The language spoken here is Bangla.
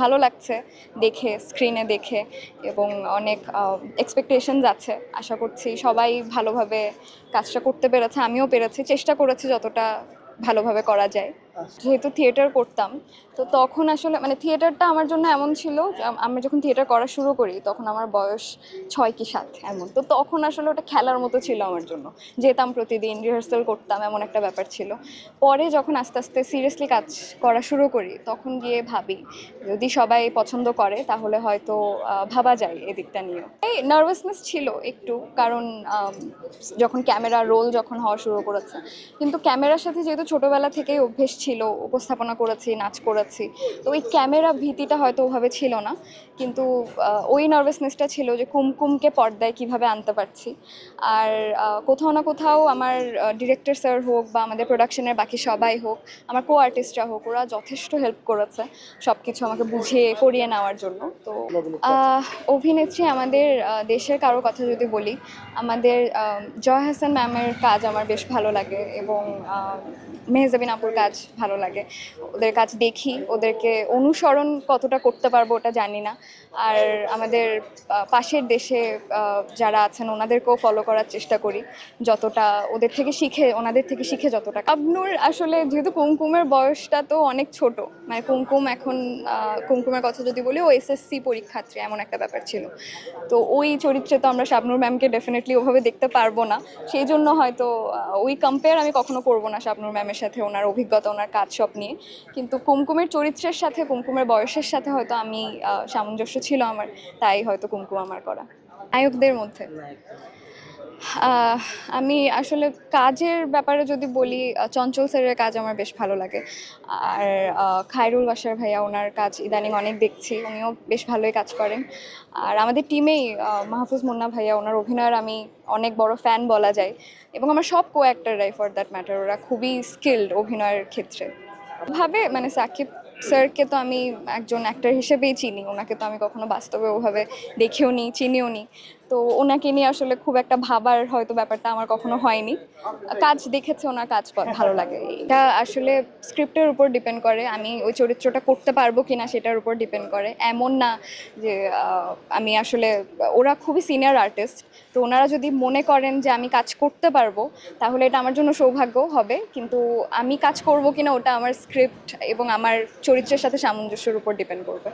ভালো লাগছে দেখে স্ক্রিনে দেখে এবং অনেক এক্সপেকটেশনস আছে। আশা করছি সবাই ভালোভাবে কাজটা করতে পেরেছে, আমিও পেরেছি, চেষ্টা করেছি যতটা ভালোভাবে করা যায়। যেহেতু থিয়েটার করতাম, তো তখন আসলে মানে থিয়েটারটা আমার জন্য এমন ছিল আমি যখন থিয়েটার করা শুরু করি তখন আমার বয়স ছয় কি সাত এমন। তো তখন আসলে ওটা খেলার মতো ছিল আমার জন্য। যেতাম প্রতিদিন রিহার্সাল করতাম এমন একটা ব্যাপার ছিল। পরে যখন আস্তে আস্তে সিরিয়াসলি কাজ করা শুরু করি তখন গিয়ে ভাবি, যদি সবাই পছন্দ করে তাহলে হয়তো ভাবা যায় এদিকটা নিয়েও এই নার্ভাসনেস ছিল একটু, কারণ যখন ক্যামেরা রোল যখন হওয়া শুরু করেছে। কিন্তু ক্যামেরার সাথে যেহেতু ছোটোবেলা থেকেই অভ্যেস ছিল, উপস্থাপনা করেছি, নাচ করেছি। তো ওই ক্যামেরা ভীতিটা হয়তো ওভাবে ছিল না, কিন্তু ওই নার্ভাসনেসটা ছিল যে কুমকুমকে পর্দায় কীভাবে আনতে পারছি। আর কোথাও না কোথাও আমার ডিরেক্টর স্যার হোক বা আমাদের প্রোডাকশনের বাকি সবাই হোক, আমার কো আর্টিস্টরা হোক, ওরা যথেষ্ট হেল্প করেছে সব কিছু আমাকে বুঝিয়ে, করিয়ে নেওয়ার জন্য। তো অভিনেত্রী আমাদের দেশের কারও কথা যদি বলি, আমাদের জয় হাসান ম্যামের কাজ আমার বেশ ভালো লাগে এবং মেহজাবিন আপুর কাজ ভালো লাগে। ওদের কাজ দেখি, ওদেরকে অনুসরণ কতটা করতে পারব ওটা জানি না। আর আমাদের পাশের দেশে যারা আছেন ওনাদেরকেও ফলো করার চেষ্টা করি। যতটা ওদের থেকে শিখে, ওনাদের থেকে শিখে যতটা। আবনুর আসলে যেহেতু কুমকুমের বয়সটা তো অনেক ছোট মানে কুমকুম এখন কুমকুমের কথা যদি বলি, ও এসএসসি পরীক্ষার্থী এমন একটা ব্যাপার ছিল। তো ওই চরিত্রে তো আমরা শাবনুর ম্যামকে ডেফিনেটলি ওভাবে দেখতে পারব না। সেই জন্য হয়তো ওই কম্পেয়ার আমি কখনো করব না শাবনুর ম্যামের সাথে ওনার অভিজ্ঞতা, ওনার কাজ সব নিয়ে কিন্তু কুমকুমের চরিত্রের সাথে, কুমকুমের বয়সের সাথে হয়তো আমি সামঞ্জস্য ছিল আমার, তাই হয়তো কুমকুম আমার করা। আয়কদের মধ্যে। আমি আসলে কাজের ব্যাপারে যদি বলি চঞ্চল স্যারের কাজ আমার বেশ ভালো লাগে। আর খায়রুল বাসার ভাইয়া ওনার কাজ ইদানিং অনেক দেখছি, উনিও বেশ ভালোই কাজ করেন। আর আমাদের টিমেই মাহফুজ মুন্না ভাইয়া ওনার অভিনয়ের আমি অনেক বড় ফ্যান বলা যায়। এবং আমার সব কো অ্যাক্টররাই ফর দ্যাট ম্যাটার ওরা খুবই স্কিল্ড অভিনয়ের ক্ষেত্রে। ভাবে মানে সাকিব স্যারকে তো আমি একজন অ্যাক্টর হিসেবেই চিনি, ওনাকে তো আমি কখনো বাস্তবে ওভাবে দেখেও নি, চিনিও নি। তো ওনাকে নিয়ে আসলে খুব একটা ভাবার হয়তো ব্যাপারটা আমার কখনো হয়নি। কাজ দেখেছে ওনার কাজ ভালো লাগে। এটা আসলে স্ক্রিপ্টের উপর ডিপেন্ড করে, আমি ওই চরিত্রটা করতে পারব কিনা সেটার উপর ডিপেন্ড করে। এমন না যে আমি আসলে, ওরা খুবই সিনিয়র আর্টিস্ট, তো ওনারা যদি মনে করেন যে আমি কাজ করতে পারব, তাহলে এটা আমার জন্য সৌভাগ্য হবে। কিন্তু আমি কাজ করব কিনা ওটা আমার স্ক্রিপ্ট এবং আমার চরিত্রের সাথে সামঞ্জস্যের উপর ডিপেন্ড করবে।